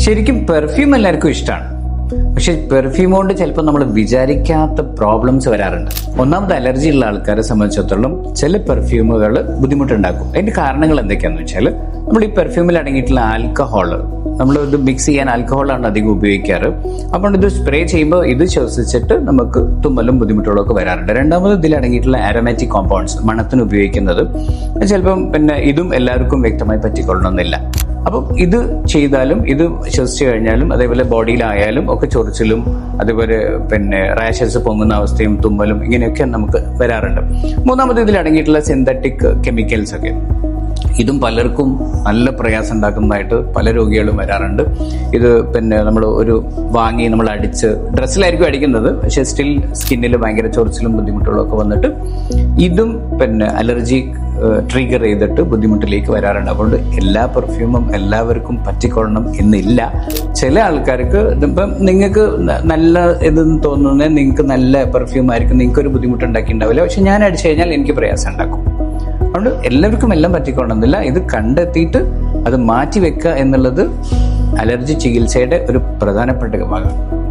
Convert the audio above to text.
ശരിക്കും പെർഫ്യൂം എല്ലാവർക്കും ഇഷ്ടമാണ്. പക്ഷെ പെർഫ്യൂം കൊണ്ട് ചിലപ്പോൾ നമ്മൾ വിചാരിക്കാത്ത പ്രോബ്ലംസ് വരാറുണ്ട്. ഒന്നാമത് അലർജി ഉള്ള ആൾക്കാരെ സംബന്ധിച്ചിടത്തോളം ചില പെർഫ്യൂമുകൾ ബുദ്ധിമുട്ടുണ്ടാക്കും. അതിന്റെ കാരണങ്ങൾ എന്തൊക്കെയാണെന്ന് വെച്ചാൽ നമ്മൾ ഈ പെർഫ്യൂമിൽ അടങ്ങിയിട്ടുള്ള ആൽക്കഹോൾ നമ്മൾ ഇത് മിക്സ് ചെയ്യാൻ ആൽക്കഹോളാണ് അധികം ഉപയോഗിക്കാറ്. അപ്പോൾ ഇത് സ്പ്രേ ചെയ്യുമ്പോൾ ഇത് ശ്വസിച്ചിട്ട് നമുക്ക് തുമ്മലും ബുദ്ധിമുട്ടുകളൊക്കെ വരാറുണ്ട്. രണ്ടാമത് ഇതിൽ അടങ്ങിയിട്ടുള്ള ആരോമാറ്റിക് കോമ്പൗണ്ട്സ് മണത്തിന് ഉപയോഗിക്കുന്നത്. ചിലപ്പം പിന്നെ ഇതും എല്ലാവർക്കും വ്യക്തമായി പറ്റിക്കൊള്ളണമെന്നില്ല. അപ്പം ഇത് ചെയ്താലും ഇത് ശ്വസിച്ചു കഴിഞ്ഞാലും അതേപോലെ ബോഡിയിലായാലും ഒക്കെ ചൊറിച്ചിലും അതേപോലെ പിന്നെ റാഷസ് പൊങ്ങുന്ന അവസ്ഥയും തുമ്മലും ഇങ്ങനെയൊക്കെ നമുക്ക് വരാറുണ്ട്. മൂന്നാമത് ഇതിൽ അടങ്ങിയിട്ടുള്ള സിന്തറ്റിക് കെമിക്കൽസ് ഒക്കെ. ഇതും പലർക്കും നല്ല പ്രയാസം ഉണ്ടാക്കുന്നതായിട്ട് പല രോഗികളും വരാറുണ്ട്. ഇത് പിന്നെ നമ്മൾ ഒരു വാങ്ങി നമ്മൾ അടിച്ച് ഡ്രസ്സിലായിരിക്കും അടിക്കുന്നത് പക്ഷേ സ്റ്റിൽ സ്കിന്നിൽ ഭയങ്കര ചൊറിച്ചിലും ബുദ്ധിമുട്ടുകളും ഒക്കെ വന്നിട്ട് ഇതും പിന്നെ അലർജി ട്രിഗർ ചെയ്തിട്ട് ബുദ്ധിമുട്ടിലേക്ക് വരാറുണ്ട്. അതുകൊണ്ട് എല്ലാ പെർഫ്യൂമും എല്ലാവർക്കും പറ്റിക്കൊള്ളണം എന്നില്ല. ചില ആൾക്കാർക്ക് ഇപ്പം നിങ്ങൾക്ക് നല്ല ഇതെന്ന് തോന്നുന്നത് നിങ്ങൾക്ക് നല്ല പെർഫ്യൂം ആയിരിക്കും. നിങ്ങൾക്ക് ഒരു ബുദ്ധിമുട്ടുണ്ടാക്കി ഉണ്ടാവില്ല പക്ഷെ ഞാൻ അടിച്ചു കഴിഞ്ഞാൽ എനിക്ക് പ്രയാസം ഉണ്ടാക്കും അതുകൊണ്ട് എല്ലാവർക്കും എല്ലാം പറ്റിക്കൊള്ളണമെന്നില്ല. ഇത് കണ്ടെത്തിയിട്ട് അത് മാറ്റി വെക്കുക എന്നുള്ളത് അലർജി ചികിത്സയുടെ ഒരു പ്രധാനപ്പെട്ട ഭാഗമാണ്